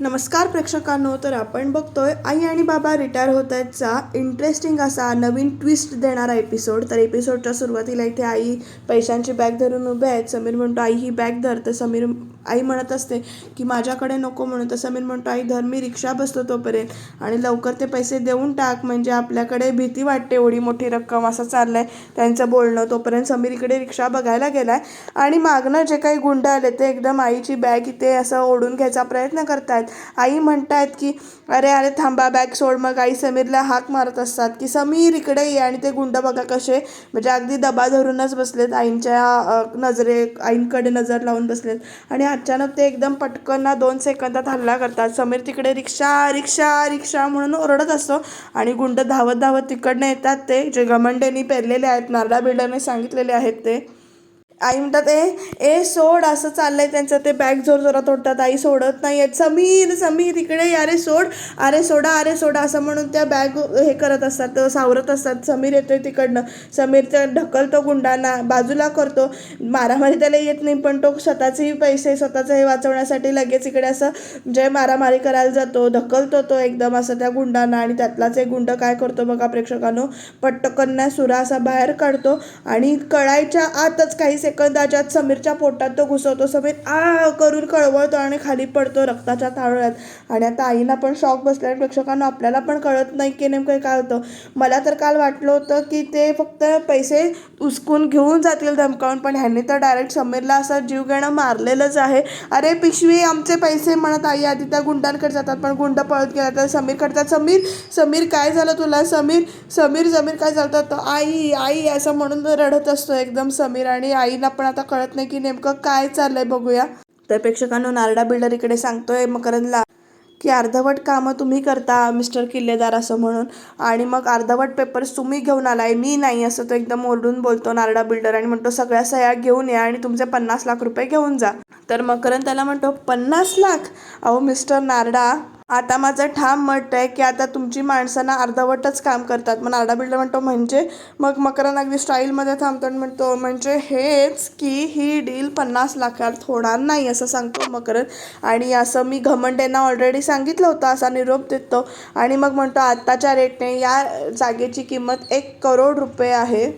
नमस्कार प्रेक्षकांनो तर आपण बघतोय आई आणि बाबा रिटायर होत आहेतचा इंटरेस्टिंग असा नवीन ट्विस्ट देणारा एपिसोड तर एपिसोडच्या सुरुवातीला इथे आई पैशांची बॅग धरून उभे आहेत. समीर म्हणतो आई ही बॅग धर. तर समीर आई म्हणत असते की माझ्याकडे नको म्हणून. तर समीर म्हणतो आई धर मी रिक्षा बसतो तोपर्यंत आणि लवकर ते पैसे देऊन टाक. म्हणजे आपल्याकडे भीती वाटते एवढी मोठी रक्कम असं चाललंय. त्यांचं बोलणं तोपर्यंत समीर इकडे रिक्षा बघायला गेलाय आणि मागणं जे काही गुंड आले ते एकदम आईची बॅग इथे असं ओढून घ्यायचा प्रयत्न करतायत. आई म्हणतायत की अरे अरे थांबा बॅग सोड. मग आई समीरला हाक मारत असतात की समीर इकडे ये आणि ते गुंड बघा कसे. म्हणजे अगदी दबा धरूनच बसलेत आईंच्या नजरे आईंकडे नजर लावून बसलेत. आणि अचानक ते एकदम पटकन ना दोन सेकंदात हल्ला करतात. समीर तिकडे रिक्षा रिक्षा रिक्षा म्हणून ओरडत असतो आणि गुंड धावत धावत तिकडनं येतात ते. जे घमंडेनी पेरलेले आहेत नारडा बिल्डरने सांगितलेले आहेत ते. आई म्हणतात ए ए सोड असं चाललंय त्यांचं ते बॅग जोर जोरात तोडतात आई सोडत नाही आहेत. समीर समीर इकडे अरे सोड अरे सोडा अरे सोडा असं म्हणून त्या बॅग हे करत असतात सावरत असतात. समीर येतोय तिकडनं. समीर त्या ढकलतो गुंडांना बाजूला करतो. मारामारी त्याला येत नाही पण तो स्वतःचेही पैसे स्वतःचं हे वाचवण्यासाठी लगेच इकडे असं जे मारामारी करायला जातो. ढकलतो तो एकदम असं त्या गुंडांना आणि त्यातलाच एक गुंड काय करतो बघा प्रेक्षकांनो? पट्टकन्या सुरा असा बाहेर काढतो आणि कळायच्या आतच काही सेकंदाच्यात समीरच्या पोटात तो घुसवतो. समीर आ करून कळवळतो आणि खाली पडतो रक्ताच्या ताळव्यात आणि आता आईना पण शॉक बसला आणि प्रेक्षकांना आपल्याला पण कळत नाही की नेमकं काय होतं. मला तर काल वाटलं होतं की ते फक्त पैसे उचकून घेऊन जातील धमकावून पण ह्यांनी तर डायरेक्ट समीरला असं जीव घेणं मारलेलंच आहे. अरे पिशवी आमचे पैसे म्हणत आई आधी त्या गुंडांकडे जातात पण गुंड पळत गेला. तर समीर करतात समीर समीर काय झालं तुला? समीर समीर समीर काय झालं? तर आई आई असं म्हणून रडत असतो एकदम समीर. आणि आई आईला पण आता कळत नाही की नेमकं काय चाललंय बघूया. तर प्रेक्षकांनो नारडा बिल्डर इकडे सांगतोय मकरंदला की अर्धवट कामं तुम्ही करता मिस्टर किल्लेदार असं म्हणून. आणि मग अर्धवट पेपर्स तुम्ही घेऊन आलाय मी नाही असं तो एकदम ओरडून बोलतो नारडा बिल्डर आणि म्हणतो सगळ्या सह्या घेऊन या आणि तुमचे पन्नास लाख रुपये घेऊन जा. तर मकरंद त्याला म्हणतो पन्नास लाख? अहो मिस्टर नारडा आता माझं ठाम मत आहे की आता तुमची माणसं ना अर्धवटच काम करतात. मग आडा बिल्डर म्हणतो म्हणजे? मग मकरंद अगदी स्टाईलमध्ये थांबतो आणि म्हणतो म्हणजे हेच की ही डील पन्नास लाखात होणार नाही असं सांगतो मकरन आणि असं मी घमंडेंना ऑलरेडी सांगितलं होतं असा निरोप देतो. आणि मग म्हणतो आत्ताच्या रेटने या जागेची किंमत एक करोड रुपये आहे.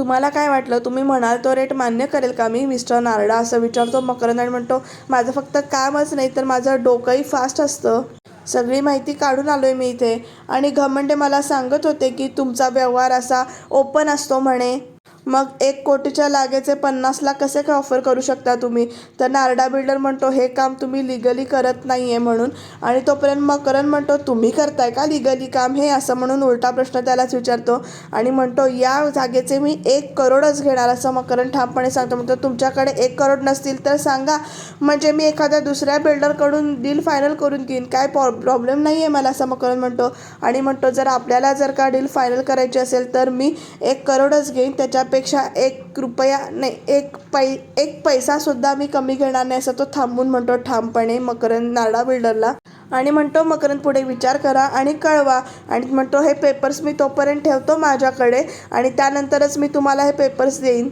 तुम्हाला काय वाटलं? तुम्ही म्हणाल तो रेट मान्य करेल का? मी मिस्टर नारडा असं विचारतो मकरंद आणि म्हणतो माझं फक्त कामच नाही तर माझं डोकंही फास्ट असतं. सगळी माहिती काढून आलो आहे मी इथे. आणि घमंडे मला सांगत होते की तुमचा व्यवहार असा ओपन असतो म्हणे. मग एक कोटीच्या लागेचे पन्नास लाख कसे काय ऑफर करू शकता तुम्ही? तर नारडा बिल्डर म्हणतो हे काम तुम्ही लिगली करत नाही आहे म्हणून. आणि तोपर्यंत मकरन म्हणतो तुम्ही करताय का लिगली काम? हे असं म्हणून उलटा प्रश्न त्यालाच विचारतो. आणि म्हणतो या जागेचे मी एक करोडच घेणार. असं मकरन ठामपणे सांगतो. म्हणतो तुमच्याकडे एक करोड नसतील तर सांगा. म्हणजे मी एखाद्या दुसऱ्या बिल्डरकडून डील फायनल करून घेईन. काय प्रॉब्लेम नाही आहे मला? असं मकरन म्हणतो. आणि म्हणतो जर आपल्याला जर का डील फायनल करायची असेल तर मी एक करोडच घेईन. त्याच्या त्याच्यापेक्षा एक रुपया नाही एक पै एक पैसासुद्धा मी कमी घेणार नाही असं तो थांबून म्हणतो ठामपणे मकरंद नाडा बिल्डरला आणि म्हणतो मकरंद पुढे विचार करा आणि कळवा. आणि म्हणतो हे पेपर्स मी तोपर्यंत ठेवतो माझ्याकडे आणि त्यानंतरच मी तुम्हाला हे पेपर्स देईन.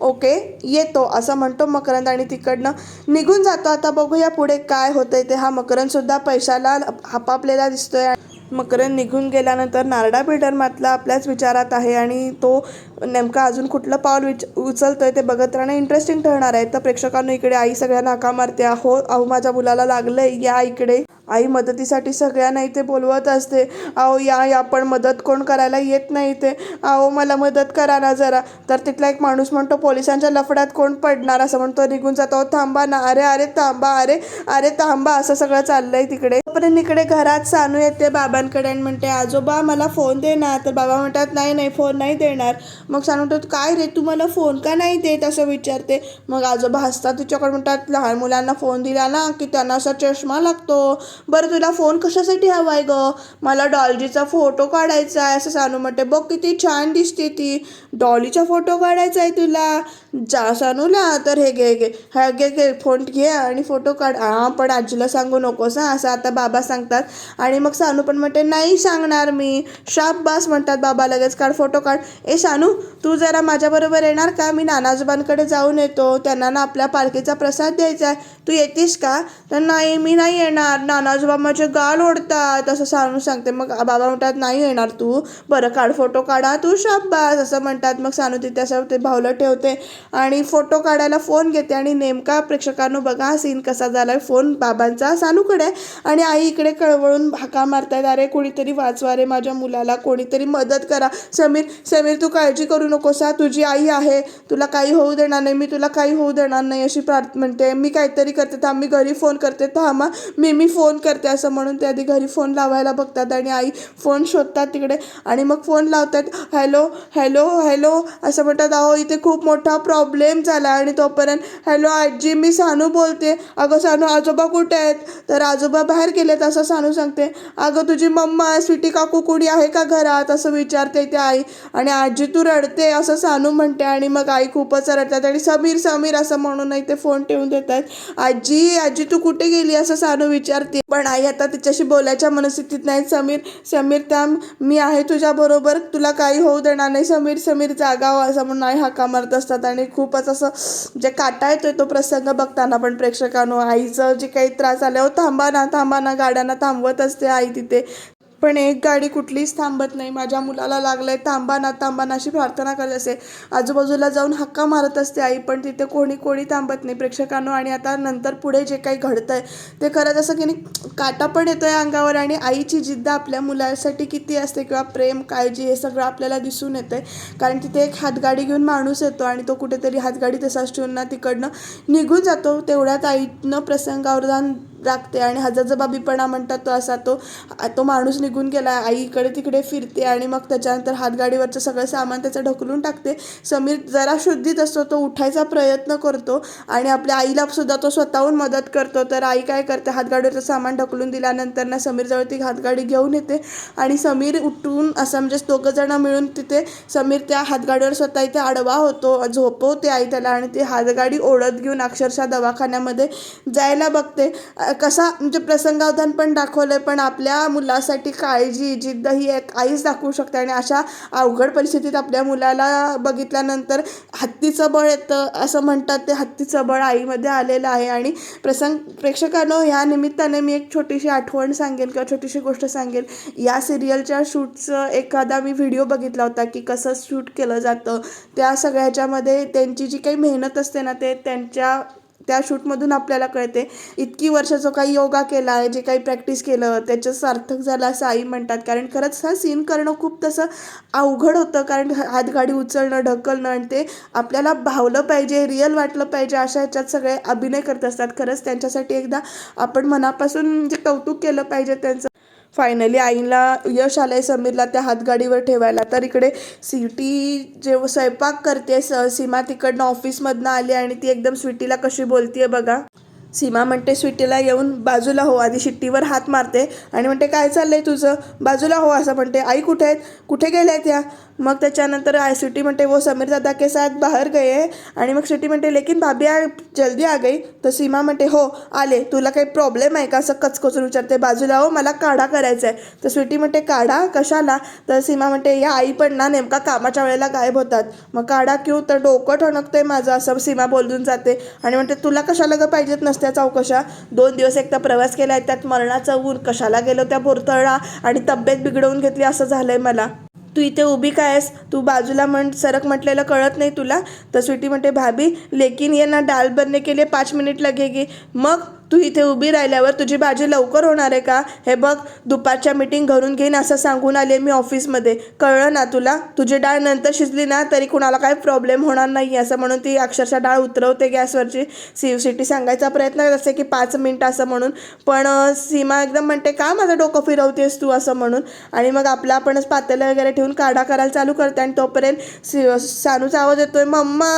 ओके येतो असं म्हणतो मकरंद आणि तिकडनं निघून जातो. आता बघूया पुढे काय होतंय ते. हा मकरंदसुद्धा पैशाला हपापलेला दिसतोय. मकरंद निघून गेल्यानंतर नारडा बिल्डर मात्र आपल्याच विचारात आहे आणि तो नेमका अजून कुठलं पाऊल विच उचलतोय ते बघत राहणं इंटरेस्टिंग ठरणार आहे. तर प्रेक्षकांना इकडे आई सगळ्यांना हाका मारते. अहो अहो माझ्या मुलाला लागलंय. या इकडे. आई मदतीसाठी सगळ्यांना इथे बोलवत असते. अहो या या पण मदत कोण करायला येत नाही इथे. अहो मला मदत करा ना जरा. तर तिथला एक माणूस म्हणतो पोलिसांच्या लफड्यात कोण पडणार? असं म्हणतो निघून जातो. "अहो, थांबा ना. अरे अरे थांबा. अरे अरे थांबा. असं सगळं चाललंय तिकडे. तोपर्यंत इकडे घरात सानू येते बाबांकडे आणि म्हणते आजोबा मला फोन दे ना. तर बाबा म्हणतात नाही नाही फोन नाही देणार. मग सानू म्हणतात काय रे तू मला फोन का नाही देत? असं विचारते. मग आजोबा हसतात तिच्याकडे म्हणतात लहान मुलांना फोन दिला ना की त्यांना असा चष्मा लागतो. बरं तुला फोन कशासाठी हवा आहे गं? मला डॉलजीचा फोटो काढायचा आहे असं सानू म्हणते बघ किती छान दिसते ती. डॉलीचा फोटो काढायचा आहे तुला. जा सानूला तर हे घे घे. हा घे घे फोन घे आणि फोटो काढ. हां पण आजीला सांगू नकोस हां असं आता बाबा सांगतात. आणि मग सानू पण म्हणते नाही सांगणार मी. शाबास म्हणतात बाबा लगेच काढ फोटो काढ. ए सानू तू जरा माझ्याबरोबर येणार का? मी नानाजोबांकडे जाऊन येतो. त्यांना ना आपल्या पालखीचा प्रसाद द्यायचा आहे. तू येतीस का? तर नाही मी नाही येणार. नानाजोबा माझे गाल ओढतात. असं सानू सांगते. मग बाबा म्हणतात नाही येणार तू. बरं काढ फोटो काढा तू. शाबास. असं म्हणतात. मग सानू तिथे असं ते भावलं ठेवते. आणि फोटो काढायला फोन घेते आणि नेमका प्रेक्षकांनो बघा हा सीन कसा झाला आहे फोन बाबांचा सानूकडे आहे. आणि आई इकडे कळवळून हाका मारतायत अरे कोणीतरी वाचवा रे माझ्या मुलाला कोणीतरी मदत करा. समीर समीर तू काळजी करू नकोस हा तुझी आई आहे. तुला काही होऊ देणार नाही मी तुला काही होऊ देणार नाही अशी प्रार्थ म्हणते. मी काहीतरी करते थांब मी घरी फोन करते थांबा मी मी फोन करते असं म्हणून ते आधी घरी फोन लावायला बघतात आणि आई फोन शोधतात तिकडे. आणि मग फोन लावतात हॅलो हॅलो हॅलो असं म्हणतात. अहो इथे खूप मोठा प्रॉब्लेम झाला आणि तोपर्यंत हॅलो आजी मी सानू बोलते. अगं सानू आजोबा कुठे आहेत? तर आजोबा बाहेर गेलेत असं सानू सांगते. अगं तुझी मम्मा स्वीटी काकू कुणी आहे का घरात? असं विचारते ते आई. आणि आजी तू रडते असं सानू म्हणते. आणि मग आई खूपच रडतात आणि समीर समीर असं म्हणूनही ते फोन ठेवून देतात आजी आजी तू कुठे गेली? असं सानू विचारते. पण आई आता तिच्याशी बोलायच्या मनस्थितीत नाही. समीर समीर त्या मी आहे तुझ्या बरोबर तुला काही होऊ देणार नाही. समीर समीर जागावा असं म्हणून आई हाका मारत असतात आणि खूपच असं जे काटा येतोय तो प्रसंग बघताना पण प्रेक्षकांनो आईचं जे काही त्रास आले हो थांबा ना थांबा ना गाड्यांना थांबवत असते आई तिथे. पण एक गाडी कुठलीच थांबत नाही. माझ्या मुलाला लागलंय थांबा ना थांबा ना अशी प्रार्थना करत असते. आजूबाजूला जाऊन हक्का मारत असते आई पण तिथे कोणी कोणी थांबत नाही. प्रेक्षकांनो आणि आता नंतर पुढे जे काही घडतंय ते खरंच असं की नाही काटा पण येतोय अंगावर आणि आईची जिद्द आपल्या मुलासाठी किती असते किंवा प्रेम काळजी हे सगळं आपल्याला दिसून येतंय. कारण तिथे एक हातगाडी घेऊन माणूस येतो आणि तो कुठेतरी हातगाडी तसाच ठेवून ना तिकडनं निघून जातो. तेवढ्यात आईनं प्रसंगावधान राखते आणि हजरजबाबीपणा म्हणतात तो असा तो तो माणूस निघून गेला आईकडे तिकडे फिरते आणि मग त्याच्यानंतर हातगाडीवरचं सगळं सामान त्याचं ढकलून टाकते. समीर जरा शुद्धीत असतो तो उठायचा प्रयत्न करतो आणि आपल्या आईला सुद्धा तो स्वतःहून मदत करतो. तर आई काय करते हातगाडीवरचं सामान ढकलून दिल्यानंतर ना समीरजवळ ती हातगाडी घेऊन येते आणि समीर उठून असं म्हणजे दोघं जण मिळून तिथे समीर त्या हातगाडीवर स्वतः इथे आडवा होतो झोपवते आई त्याला आणि ती हातगाडी ओढत घेऊन अक्षरशः दवाखान्यामध्ये जायला बघते. कसा म्हणजे प्रसंगावधान पण दाखवलं आहे पण आपल्या मुलासाठी काळजी जिद्द ही एक आईच दाखवू शकते आणि अशा अवघड परिस्थितीत आपल्या मुलाला बघितल्यानंतर हत्तीचं बळ येतं असं म्हणतात ते हत्तीचं बळ आईमध्ये आलेलं आहे. आणि प्रसंग प्रेक्षकांनो ह्या निमित्ताने मी एक छोटीशी आठवण सांगेल किंवा छोटीशी गोष्ट सांगेन या सिरियलच्या शूटचं एखादा मी व्हिडिओ बघितला होता की कसं शूट केलं जातं. त्या सगळ्याच्यामध्ये त्यांची जी काही मेहनत असते ना ते त्यांच्या त्या शूटमधून आपल्याला कळते. इतकी वर्ष जो काही योगा केला आहे जे काही प्रॅक्टिस केलं त्याचं सार्थक झालं असं आई म्हणतात. कारण खरंच हा सीन करणं खूप तसं अवघड होतं. कारण हातगाडी उचलणं ढकलणं आणि ते आपल्याला भावलं पाहिजे रिअल वाटलं पाहिजे अशा ह्याच्यात सगळे अभिनय करत असतात. खरंच त्यांच्यासाठी एकदा आपण मनापासून म्हणजे कौतुक केलं पाहिजे त्यांचं. फायनली आईला यश आलंय समीरला त्या हातगाडीवर ठेवायला. तर इकडे सिटी जेव्हा स्वयंपाक करते स सीमा तिकडनं ऑफिसमधनं आली आणि ती एकदम स्वीटीला कशी बोलतीये बघा. सीमा म्हणते स्वीटीला येऊन बाजूला हो. आधी शिट्टीवर हात मारते आणि म्हणते काय चाललंय तुझं? बाजूला हो असं म्हणते. आई कुठे आहेत? कुठे गेल्या त्या मग त्याच्यानंतर आय सिटी म्हणते वो समीर दादा के साथ बाहेर गए आणि मग सिटी म्हणते लेकिन भाभी आ जल्दी आ गई. तर सीमा म्हणते हो आले. तुला काही प्रॉब्लेम आहे का? असं कचकचून विचारते. बाजूला हो मला काढा करायचा आहे तर स्वीटी म्हणते काढा कशाला? तर सीमा म्हणते या आई पण ना नेमका कामाच्या वेळेला गायब होतात. मग काढा क्यू? तर डोकं ठणकतंय माझं असं सीमा बोलून जाते. आणि म्हणते तुला कशाला ग पाहिजेत नसत्या चौकशा? दोन दिवस एकदा प्रवास केला आहे त्यात मरणाचं ऊन कशाला गेलो त्या बोरतळा? आणि तब्येत बिघडवून घेतली असं झालं आहे मला. तू इथे उभी काय आहेस? तू बाजूला म्हण सरक म्हटलेलं कळत नाही तुला? तर स्वीटी म्हणते भाभी लेकिन ये ना डाल बनने के लिए पाच मिनिट लगेगी. मग तू इथे उभी राहिल्यावर तुझी भाजी लवकर होणार आहे का? हे बघ दुपारच्या मीटिंग घरून घेईन असं सांगून आले मी ऑफिसमध्ये कळलं ना तुला? तुझी डाळ नंतर शिजली ना तरी कुणाला काही प्रॉब्लेम होणार नाही असं म्हणून ती अक्षरशः डाळ उतरवते गॅसवरची. सी सिटी सांगायचा प्रयत्न करत की पाच मिनटं असं म्हणून. पण सीमा एकदम म्हणते का माझं डोकं फिरवतेस तू? असं म्हणून. आणि मग आपलं आपणच पातेलं वगैरे ठेवून काढा करायला चालू करते आणि तोपर्यंत सी सानूचा आवाज येतोय मम्मा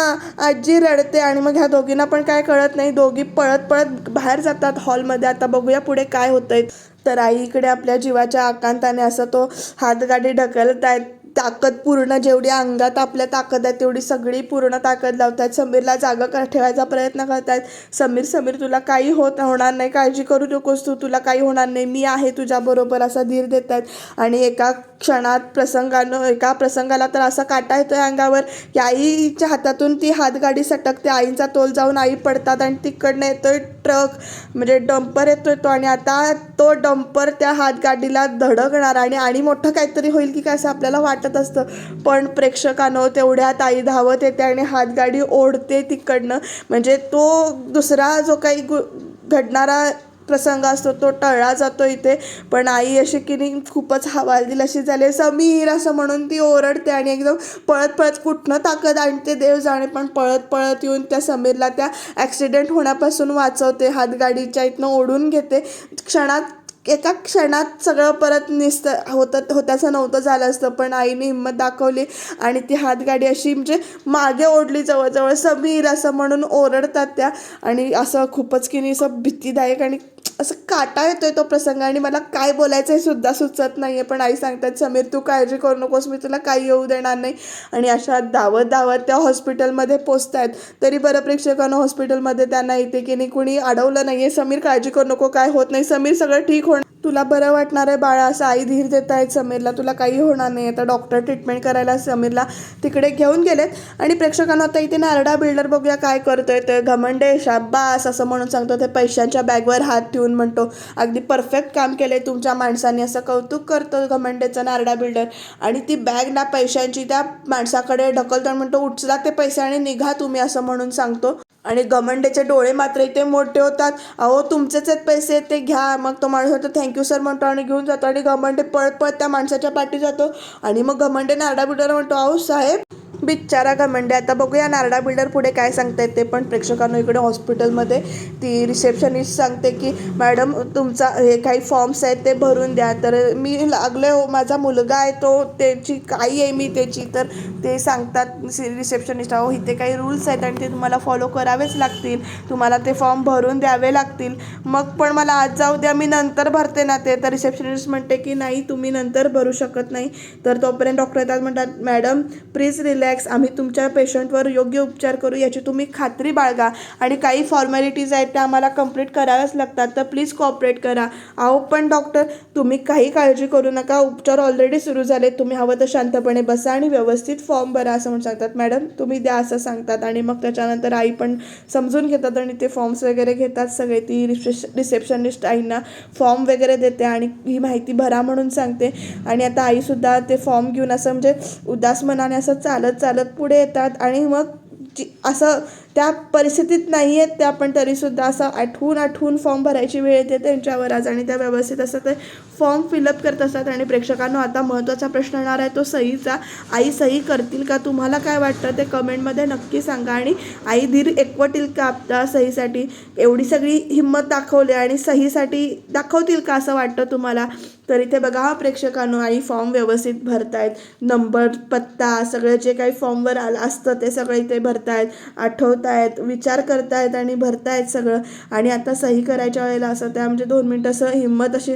आजी रडते. आणि मग ह्या दोघींना पण काय कळत नाही. दोघी पळत पळत बाहेर जातात हॉलमध्ये. आता बघूया पुढे काय होतंय. तर आई इकडे आपल्या जीवाच्या आकांताने असं तो हातगाडी ढकलत आहेत ताकद पूर्ण जेवढी अंगात आपल्या ताकद आहे तेवढी सगळी पूर्ण ताकद लावतात समीरला जागा कर ठेवायचा प्रयत्न करतात समीर समीर तुला काही होत होणार नाही. काळजी करू नकोस तू. तुला काही होणार नाही. मी आहे तुझ्याबरोबर असा धीर देत आहेत आणि एका क्षणात प्रसंगानं एका प्रसंगाला तर असा काटा येतोय अंगावर की आईच्या हातातून ती हातगाडी सटकते. आईचा तोल जाऊन आई पडतात आणि तिकडनं येतोय ट्रक म्हणजे डंपर येतोय तो. आणि आता तो डंपर त्या हातगाडीला धडकणार आणि आणि मोठं काहीतरी होईल की काय असं आपल्याला वाटत असतं. पण प्रेक्षकानं तेवढ्यात आई धावत येते आणि हातगाडी ओढते तिकडनं. म्हणजे तो दुसरा जो काही गु घडणारा प्रसंग असतो तो टळला जातो इथे. पण आई अशी की नाही खूपच हवालदिल अशी झाली. समीर असं म्हणून ती ओरडते आणि एकदम पळत पळत कुठनं ताकद आणते देव जाणे पण पळत पळत येऊन त्या समीरला त्या ॲक्सिडेंट होण्यापासून वाचवते. हातगाडीच्या इथनं ओढून घेते. क्षणात एका क्षणात सगळं परत निस्त होतं होत्याचं नव्हतं झालं असतं पण आईने हिंमत दाखवली आणि ती हातगाडी अशी म्हणजे मागे ओढली जवळजवळ. समीर असं म्हणून ओरडतात त्या आणि असं खूपच की नाही असं भीतीदायक आणि असं काटा येतोय तो प्रसंग आणि मला काय बोलायचं आहे सुद्धा सुचत नाही आहे पण आई सांगतात समीर तू काळजी करू नकोस मी तुला काही येऊ देणार नाही. आणि अशा धावत धावत त्या हॉस्पिटलमध्ये पोचत आहेत तरी बरं प्रेक्षकांना हॉस्पिटलमध्ये त्यांना येते की नाही कुणी अडवलं नाही आहे समीर काळजी करू नको काय होत नाही. समीर सगळं ठीक होणार. तुला बरं वाटणार आहे बाळा असं आई धीर देत आहेत समीरला तुला काही होणार नाही. आता डॉक्टर ट्रीटमेंट करायला समीरला तिकडे घेऊन गेलेत. आणि प्रेक्षकांना आता इथे नारडा बिल्डर बघूया काय करतोय ते. घमंडे शाबास असं म्हणून सांगतो ते पैशांच्या बॅगवर हात ठेवून म्हणतो. अगदी परफेक्ट काम केलंय तुमच्या माणसाने. असं कौतुक करतो घमंडेचा नारडा बिल्डर आणि ती बॅग ना पैशांची त्या माणसाकडे ढकलतो आणि म्हणतो उचला ते पैसे आणि निघा तुम्ही असं म्हणून सांगतो. आणि गमंडेचे डोळे मात्र इथे मोठे होतात. अहो तुमचेच आहेत पैसे ते घ्या. मग तो माणूस होतो थँक्यू सर म्हणतो आणि घेऊन जातो. आणि गमंडे पळत पळत त्या माणसाच्या पाठी जातो. आणि मग गमंडे नारडा बिडर म्हणतो अहो साहेब बिचारा गमंडे आता बघूया नारडा बिल्डर पुढे काय सांगतायत ते पण. प्रेक्षकांना इकडे हॉस्पिटलमध्ये ती रिसेप्शनिस्ट सांगते की मॅडम तुमचा हे काही फॉर्म्स आहेत ते भरून द्या. तर मी लागले हो माझा मुलगा आहे तो त्याची काही आहे मी त्याची. तर ते सांगतात रिसेप्शनिस्ट अहो इथे काही रूल्स आहेत आणि ते तुम्हाला फॉलो करावेच लागतील. तुम्हाला ते फॉर्म भरून द्यावे लागतील. मग पण मला आज जाऊ द्या मी नंतर भरते ना ते. तर रिसेप्शनिस्ट म्हणते की नाही तुम्ही नंतर भरू शकत नाही. तर तोपर्यंत डॉक्टर येतात म्हणतात मॅडम प्लीज रिलॅक्स आम्ही तुमच्या पेशंटवर योग्य उपचार करू याची तुम्ही खात्री बाळगा. आणि काही फॉर्मॅलिटीज आहेत त्या आम्हाला कंप्लीट कराव्याच लागतात तर प्लीज कॉपरेट करा. अहो पण डॉक्टर तुम्ही काही काळजी करू नका. उपचार ऑलरेडी सुरू झाले तुम्ही हवं तर शांतपणे बसा आणि व्यवस्थित फॉर्म भरा असं म्हणून सांगतात मॅडम तुम्ही द्या असं सांगतात. आणि मग त्याच्यानंतर आई पण समजून घेतात आणि ते फॉर्म्स वगैरे घेतात. सगळे ती रिसेप्श रिसेप्शनिस्ट आईंना फॉर्म वगैरे देते आणि ही माहिती भरा म्हणून सांगते. आणि आता आईसुद्धा ते फॉर्म घेऊन असं म्हणजे उदास मनाने असं चालत चालत पुढे येतात आणि मग जी असं त्या परिस्थितीत नाही आहेत त्या पण तरीसुद्धा असं आठवून आठवून फॉर्म भरायची वेळ येते त्यांच्यावर आज आणि त्या व्यवस्थित असं ते फॉर्म फिलअप करत असतात आणि प्रेक्षकांना आता महत्त्वाचा प्रश्न येणार आहे तो सहीचा. आई सही करतील का? तुम्हाला काय वाटतं? ते कमेंटमध्ये नक्की सांगा. आणि आई धीर एकवटील का आता सहीसाठी? एवढी सगळी हिंमत दाखवली आणि सहीसाठी दाखवतील का असं वाटतं तुम्हाला? तर इथे बघा हा प्रेक्षकांनो आई फॉर्म व्यवस्थित भरतायत. नंबर पत्ता सगळं जे काही फॉर्मवर आलं असतं ते सगळं इथे भरतायत. आठवतायत विचार करतायत आणि भरतायत सगळं. आणि आता सही करायच्या वेळेला असं त्या म्हणजे दोन मिनटं असं हिंमत अशी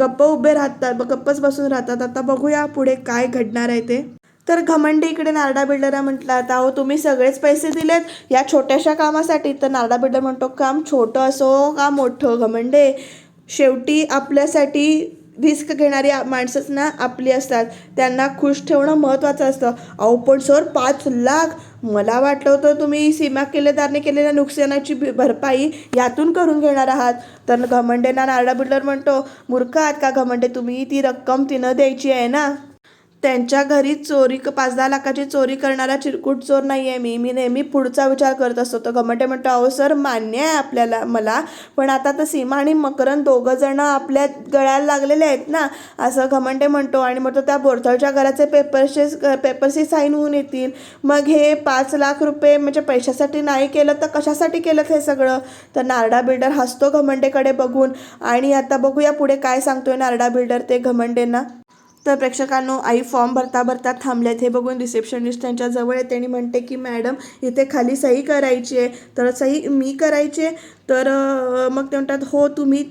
गप्प गप्प उभे राहतात गप्पच बसून राहतात. आता बघूया पुढे काय घडणार आहे ते. तर घमंडे इकडे नारडा बिल्डरला म्हटलं आता अहो तुम्ही सगळेच पैसे दिलेत या छोट्याशा कामासाठी. तर नारडा बिल्डर म्हणतो काम छोटं असो का मोठं घमंडे? शेवटी आपल्यासाठी रिस्क घेणारी माणसंच ना आपली असतात. त्यांना खुश ठेवणं महत्त्वाचं असतं. अहो पण सर पाच लाख. मला वाटलं होतं तुम्ही सीमा केलेदारने केलेल्या नुकसानाची भि- भरपाई यातून करून घेणार आहात. तर घमंडेना नारडा बिल्डर म्हणतो मूर्ख आहात का घमंडे? तुम्ही ती रक्कम तिनं द्यायची आहे ना? त्यांच्या घरी चोरी पाच दहा लाखाची चोरी करणारा चिरकुट चोर नाही आहे मी. मी नेहमी पुढचा विचार करत असतो. तर घमंडे म्हणतो अहो सर मान्य आहे आपल्याला मला. पण आता तर सीमा आणि मकरन दोघं जण आपल्या गळ्याला लागलेले आहेत ना. असं घमंडे म्हणतो. आणि म्हणतो त्या बोरथळच्या घराचे पेपरचे पेपरची साईन होऊन येतील. मग हे पाच लाख रुपये म्हणजे पैशासाठी नाही केलं तर कशासाठी केलं हे सगळं? तर नारडा बिल्डर हसतो घमंडेकडे बघून. आणि आता बघूया पुढे काय सांगतोय नारडा बिल्डर ते घमंडेंना. तर प्रेक्षकांनो आई फॉर्म भरता भरता थांबल्यात हे बघून रिसेप्शनिस्ट त्यांच्या जवळ येते आणि म्हणते की मॅडम इथे खाली सही करायची आहे. तर सही मी करायची. आहे तर मग ते म्हणतात हो तुम्ही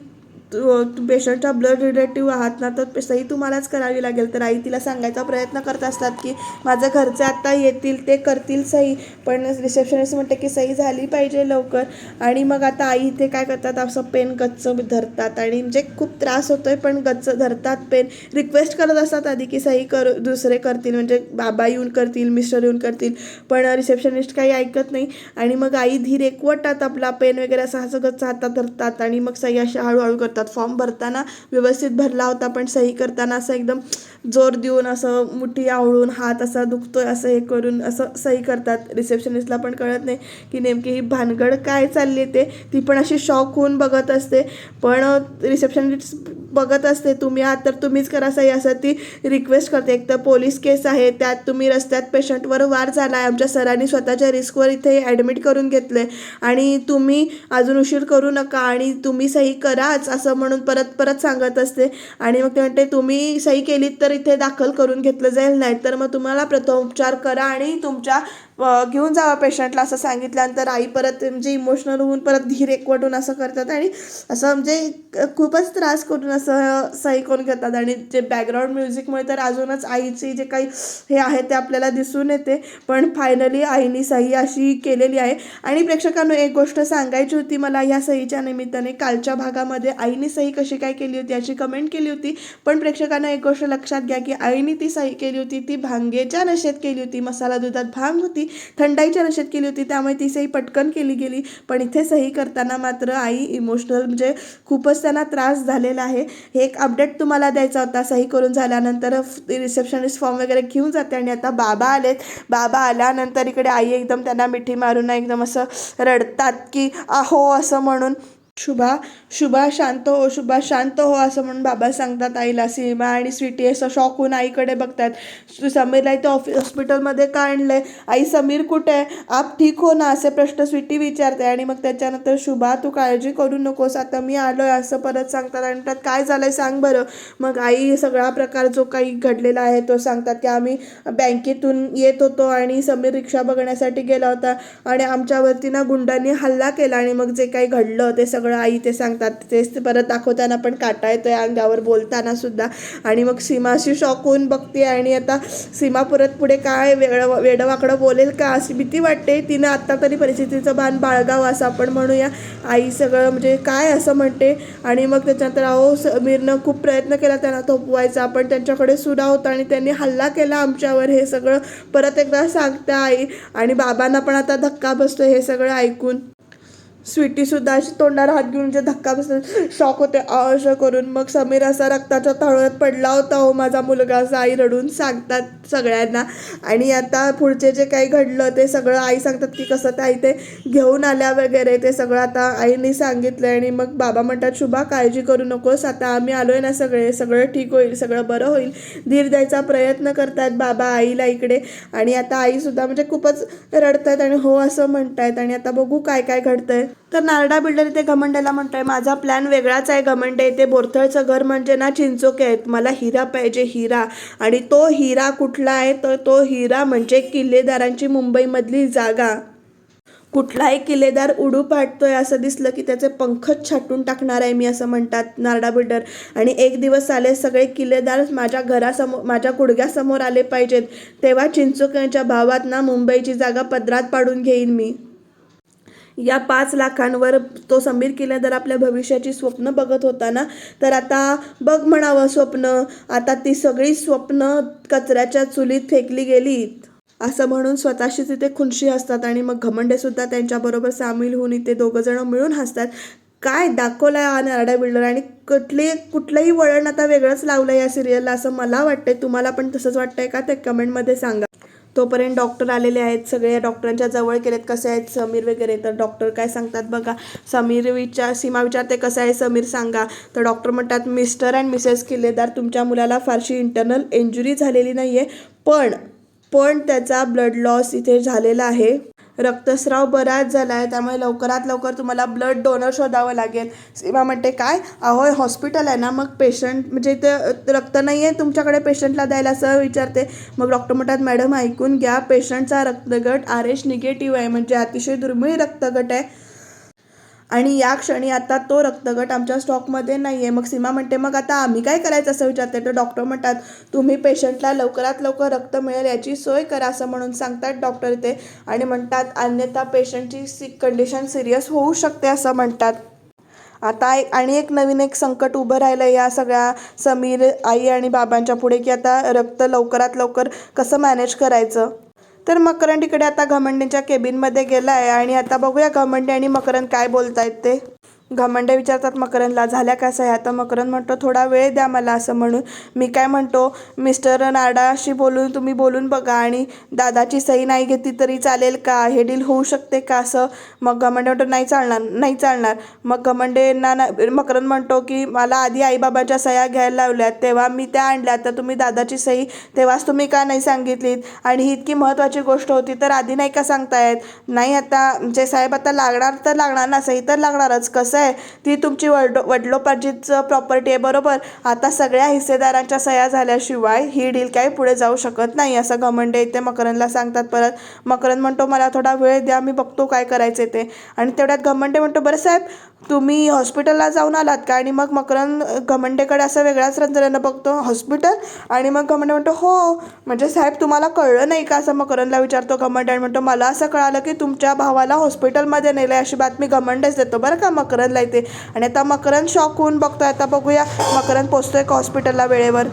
पेशंटचा ब्लड रिलेटिव्ह आहात ना तर सही तुम्हालाच करावी लागेल. तर आई तिला सांगायचा प्रयत्न करत असतात की माझं घरचे आत्ता येतील ते करतील सही. पण रिसेप्शनिस्ट म्हणते की सही झाली पाहिजे लवकर. आणि मग आता आई इथे काय करतात असं पेन गच्च धरतात. आणि म्हणजे खूप त्रास होतोय पण गच्च धरतात पेन. रिक्वेस्ट करत असतात आधी की सही कर दुसरे करतील. म्हणजे बाबा येऊन करतील मिस्टर येऊन करतील. पण रिसेप्शनिस्ट काही ऐकत नाही. आणि मग आई धीर एकवटात आपला पेन वगैरे असं असं गच्च हातात धरतात. आणि मग सही अशा हळूहळू करतात. फॉर्म भरताना व्यवस्थित भरला होता पण सही करताना असं एकदम जोर देऊन असं मुठी आवळून हात असा दुखतोय असं हे करून असं सही करतात. रिसेप्शनिस्टला पण कळत नाही की नेमकी ही भानगड काय चालली आहे ते. ती पण अशी शॉक होऊन बघत असते. पण रिसेप्शनिस्ट बघत असते तुम्ही आहात तर तुम्हीच करा सही असं ती रिक्वेस्ट करते. एक तर पोलीस केस आहे त्यात तुम्ही रस्त्यात पेशंटवर वार झाला आहे आमच्या सरांनी स्वतःच्या रिस्कवर इथे ॲडमिट करून घेतलं आहे आणि तुम्ही अजून उशीर करू नका आणि तुम्ही सही कराच असं म्हणून परत परत सांगत असते. आणि मग ते म्हणते तुम्ही सही केलीत तर इथे दाखल करून घेतलं जाईल नाही तर मग तुम्हाला प्रथमोपचार करा आणि तुमच्या घेऊन जावा पेशंटला असं सांगितल्यानंतर आई परत म्हणजे इमोशनल होऊन परत धीर एकवटून असं करतात आणि असं म्हणजे खूपच त्रास करून असं सही करून घेतात. आणि जे बॅकग्राऊंड म्युझिकमुळे तर अजूनच आईची जे काही हे आहे ते आपल्याला दिसून येते. पण फायनली आईनी सही अशी केलेली आहे. आणि प्रेक्षकांना एक गोष्ट सांगायची होती मला या सहीच्या निमित्ताने कालच्या भागामध्ये आईने सही कशी काय केली होती याची कमेंट केली होती. पण प्रेक्षकांना एक गोष्ट लक्षात घ्या की आईने ती सही केली होती ती भांगेच्या नशेत केली होती. मसाला दुधात भांग होती. थंडाईच्या नशेत केली होती त्यामुळे ती सही पटकन केली गेली. पण इथे सही करताना मात्र आई इमोशनल म्हणजे खूपच त्यांना त्रास झालेला आहे. हे एक अपडेट तुम्हाला द्यायचा होता. सही करून झाल्यानंतर रिसेप्शनिस्ट फॉर्म वगैरे घेऊन जाते आणि आता बाबा आलेत. बाबा आल्यानंतर इकडे आई एकदम त्यांना मिठी मारून एकदम असं रडतात की अहो असं म्हणून. शुभा शुभा शांत हो शुभा शांत हो असं म्हणून बाबा सांगतात आईला सीमा आणि स्वीटी असं शॉक होऊन आईकडे बघतात. समीरला इथे ऑफि हॉस्पिटलमध्ये का आणलंय? आई समीर कुठे आहे? आप ठीक हो ना असे प्रश्न स्वीटी विचारते आणि मग त्याच्यानंतर शुभा तू काळजी करू नकोस आता मी आलोय असं परत सांगतात आणि त्यात काय झालंय सांग बरं. मग आई सगळा प्रकार जो काही घडलेला आहे तो सांगतात की आम्ही बँकेतून येत होतो आणि समीर रिक्षा बघण्यासाठी गेला होता आणि आमच्यावरती ना गुंडांनी हल्ला केला आणि मग जे काही घडलं ते सगळं आई ते सांगतात तेच ते परत दाखवताना पण काटा येतोय अंगावर बोलताना सुद्धा. आणि मग सीमा अशी शॉक होऊन बघते आणि आता सीमा परत पुढे काय वेगळं वेडंवाकडं बोलेल का अशी भीती वाटते. तिनं आत्ता तरी परिस्थितीचं भान बाळगावं असं आपण म्हणूया. आई सगळं म्हणजे काय असं म्हणते. आणि मग त्याच्यानंतर अहो समीरनं खूप प्रयत्न केला त्यांना थोपवायचा. पण त्यांच्याकडे सुरा होता आणि त्यांनी हल्ला केला आमच्यावर. हे सगळं परत एकदा सांगते आई. आणि बाबांना पण आता धक्का बसतो हे सगळं ऐकून. स्वीटीसुद्धा अशी तोंडाला हात घेऊन जे धक्का बसत शॉक होते असं करून मग समीर असा रक्ताच्या तळव्यात पडला होता. हो माझा मुलगा असं आई रडून सांगतात सगळ्यांना. आणि आता पुढचे जे काही घडलं ते सगळं आई सांगतात की कसं ते आई ते घेऊन आल्या वगैरे ते सगळं आता आईने सांगितलं आणि मग बाबा म्हणतात शुभा काळजी करू नकोस. आता आम्ही आलो आहे ना सगळे. सगळं ठीक होईल. सगळं बरं होईल. धीर द्यायचा प्रयत्न करतात बाबा आईला इकडे. आणि आता आईसुद्धा म्हणजे खूपच रडतायत आणि हो असं म्हणतायत. आणि आता बघू काय काय घडतंय. तर नारडा बिल्डर इथे घमंडेला म्हणतोय माझा प्लॅन वेगळाच आहे घमंडे. इथे बोरथळचं घर म्हणजे ना चिंचोके आहेत. मला हिरा पाहिजे हिरा. आणि तो हिरा कुठला आहे? तर तो हिरा म्हणजे किल्लेदारांची मुंबईमधली जागा. कुठलाही किल्लेदार उडू पाडतोय असं दिसलं की त्याचे पंखच छाटून टाकणार आहे मी असं म्हणतात नारडा बिल्डर. आणि एक दिवस आले सगळे किल्लेदार माझ्या घरासमोर माझ्या गुडघ्यासमोर आले पाहिजेत. तेव्हा चिंचोक्यांच्या भावात ना मुंबईची जागा पदरात पाडून घेईन मी. या पाच लाखांवर तो समीर किल्लेदार आपल्या भविष्याची स्वप्न बघत होता ना तर आता बघ म्हणावं स्वप्न. आता ती सगळी स्वप्न कचऱ्याच्या चुलीत फेकली गेलीत. असं म्हणून स्वतःशी तिथे खुनशी असतात आणि मग घमंडे सुद्धा त्यांच्याबरोबर सामील होऊन इथे दोघं जण मिळून हसतात. काय दाखवलं आहे नारडा बिल्डर आणि कुठली कुठलंही वळण आता वेगळंच लावलं या सिरियलला असं मला वाटतंय. तुम्हाला पण तसंच वाटतंय का? ते कमेंटमध्ये सांगा. तोपर्यंत डॉक्टर आलेले आहेत सगळे डॉक्टरांच्या जवळ केलेत कसे आहेत समीर वगैरे. तर डॉक्टर काय सांगतात बघा समीर विचार सीमा विचारते कसं आहे समीर सांगा. तर डॉक्टर म्हणतात मिस्टर अँड मिसेस किल्लेदार तुमच्या मुलाला फारशी इंटरनल इंजुरी झालेली नाही आहे पण पण त्याचा ब्लड लॉस इथे झालेला आहे. रक्तस्राव बराच झाला आहे त्यामुळे लवकरात लवकर तुम्हाला ब्लड डोनर शोधावं लागेल. सीमा म्हणते काय? अहो हॉस्पिटल आहे ना मग पेशंट म्हणजे इथे रक्त नाही आहे तुमच्याकडे पेशंटला द्यायला? असं विचारते. मग डॉक्टर म्हणतात मॅडम ऐकून घ्या पेशंटचा रक्तगट आर एच निगेटिव्ह आहे म्हणजे अतिशय दुर्मिळ रक्तगट आहे. आणि या क्षणी आता तो रक्तगट आमच्या स्टॉकमध्ये नाही आहे मग सीमा म्हणते मग आता आम्ही काय करायचं? असं विचारते. तर डॉक्टर म्हणतात तुम्ही पेशंटला लवकरात लवकर रक्त मिळेल याची सोय करा असं म्हणून सांगतात डॉक्टर ते आणि म्हणतात अन्यथा पेशंटची सी कंडिशन सिरियस होऊ शकते असं म्हणतात. आता एक आणि एक नवीन एक संकट उभं राहिलं या सगळ्या समीर आई आणि बाबांच्या पुढे की आता रक्त लवकरात लवकर कसं मॅनेज करायचं? तर मकरंद इकडे आता घमंडेच्या केबिनमध्ये गेला आहे आणि आता बघूया घमंडे आणि मकरंद काय बोलतायत ते. घमंडे विचारतात मकरंदला झाल्या का सह्या? तर मकरंद म्हणतो थोडा वेळ द्या मला असं म्हणून. मी काय म्हणतो मिस्टर नाडाशी बोलून तुम्ही बोलून बघा आणि दादाची सही नाही घेतली तरी चालेल का? हे डील होऊ शकते का असं? मग घमंडे म्हणतो नाही चालणार नाही चालणार. मग घमंडेंना ना मकरंद म्हणतो की मला आधी आईबाबाच्या सह्या घ्यायला लावल्यात तेव्हा मी त्या आणल्या तर तुम्ही दादाची सही तेव्हाच तुम्ही का नाही सांगितलीत? आणि ही इतकी महत्त्वाची गोष्ट होती तर आधी नाही का सांगतायत? नाही आता जे साहेब आता लागणार तर लागणार ना सही तर लागणारच. कसं आहे. ती तुमची वडलो वडलोपार्जितचं प्रॉपर्टी आहे बरोबर? आता सगळ्या हिस्सेदारांच्या सह्या झाल्याशिवाय ही डील काही पुढे जाऊ शकत नाही असं घमंडे इथे मकरंदला सांगतात परत मकरंद म्हणतो मला थोडा वेळ द्या मी बघतो काय करायचे ते. आणि तेवढ्यात घमंडे म्हणतो बरं साहेब तुम्ही हॉस्पिटलला जाऊन आलात का? आणि मग मकरंद घमंडेकडे असं वेगळ्याच रंजनानं बघतो हॉस्पिटल आणि मग घमंडे म्हणतो हो. म्हणजे साहेब तुम्हाला कळलं नाही का? असं मकरनला विचारतो घमंडे आणि म्हणतो मला असं कळालं की तुमच्या भावाला हॉस्पिटलमध्ये नेलं अशी बातमी घमंडेच देतो. बरं का मकरंदला येते आणि आता मकरंद शॉक होऊन बघतोय. आता बघूया मकरंद पोचतोय का हॉस्पिटलला वेळेवर?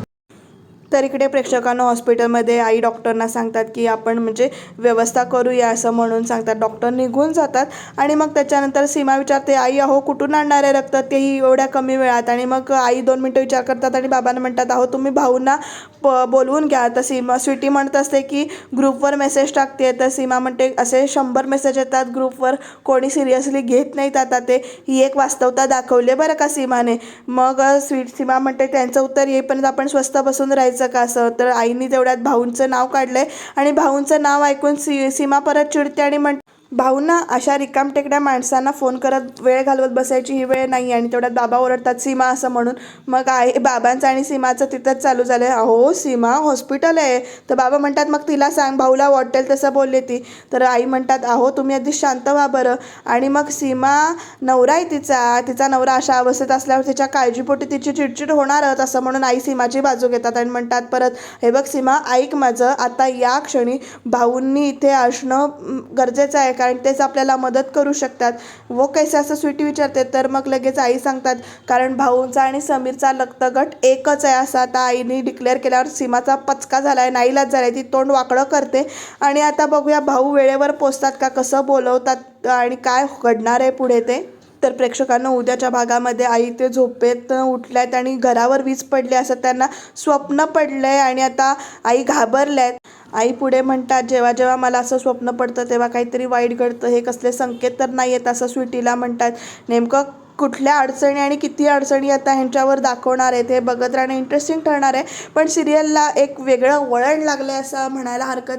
तर इकडे प्रेक्षकांना हॉस्पिटलमध्ये आई डॉक्टरना सांगतात की आपण म्हणजे व्यवस्था करूया असं म्हणून सांगतात. डॉक्टर निघून जातात आणि मग त्याच्यानंतर सीमा विचारते आई अहो कुठून आणणार आहे रक्त तेही एवढ्या कमी वेळात. आणि मग आई दोन मिनटं विचार करतात आणि बाबांना म्हणतात अहो तुम्ही भाऊंना प बोलवून घ्या. तर सीमा स्वीटी म्हणत असते की ग्रुपवर मेसेज टाकते. तर सीमा म्हणते असे शंभर मेसेज येतात ग्रुपवर कोणी सिरियसली घेत नाहीत आता ते ही एक वास्तवता दाखवली आहे बरं का सीमाने. मग स्वीट सीमा म्हणते त्यांचं उत्तर येईपर्यंत आपण स्वस्त बसून राहायचं का असं? तर आईनी तेवढ्यात भाऊंचं नाव काढलंय आणि भाऊंचं नाव ऐकून सी सीमा परत चिडते आणि म्हणते भाऊना अशा रिकामटेकड्या माणसांना फोन करत वेळ घालवत बसायची ही वेळ नाही आणि तेवढ्यात बाबा ओरडतात सीमा असं म्हणून. मग आई बाबांचं आणि सीमाचं तिथंच चालू झालं अहो सीमा हॉस्पिटल आहे. तर बाबा म्हणतात मग तिला सांग भाऊला वाटेल तसं बोलले ती. तर आई म्हणतात अहो तुम्ही अगदी शांत व्हा बरं. आणि मग सीमा नवरा आहे तिचा. तिचा नवरा अशा अवस्थेत असल्यावर तिच्या काळजीपोटी तिची चिडचिड होणारच असं म्हणून आई सीमाची बाजू घेतात आणि म्हणतात परत हे बघ सीमा ऐक माझं. आता या क्षणी भाऊंनी इथे असणं गरजेचं आहे का? कारण तेच आपल्याला मदत करू शकतात. व कैसे असं स्वीटी विचारते तर मग लगेच आई सांगतात कारण भाऊंचा आणि समीरचा रक्तगट एकच आहे असं आता आईने डिक्लेअर केल्यावर सीमाचा पचका झाला आहे नाईलाज झाला आहे ती तोंड वाकडं करते. आणि आता बघूया भाऊ वेळेवर पोचतात का कसं बोलवतात आणि काय घडणार आहे पुढे ते. तर प्रेक्षकांना उद्याच्या भागामध्ये आई ते झोपेत उठल्यात आणि घरावर वीज पडली असं त्यांना स्वप्न पडलं आहे आणि आता आई घाबरल्या आहेत आई पुढे म्हणतात जेव्हा जेव्हा मला असं स्वप्न पडतं तेव्हा काहीतरी वाईट घडतं. हे कसले संकेत तर नाही आहेत असं स्वीटीला म्हणतात. नेमकं कुठल्या अडचणी आणि किती अडचणी आता ह्यांच्यावर दाखवणार आहेत हे बघत राहणं इंटरेस्टिंग ठरणार आहे. पण सिरियलला एक वेगळं वळण लागलं आहे असं म्हणायला हरकत.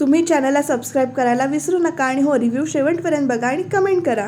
तुम्ही चॅनलला सबस्क्राईब करायला विसरू नका आणि हो रिव्ह्यू शेवटपर्यंत बघा आणि कमेंट करा.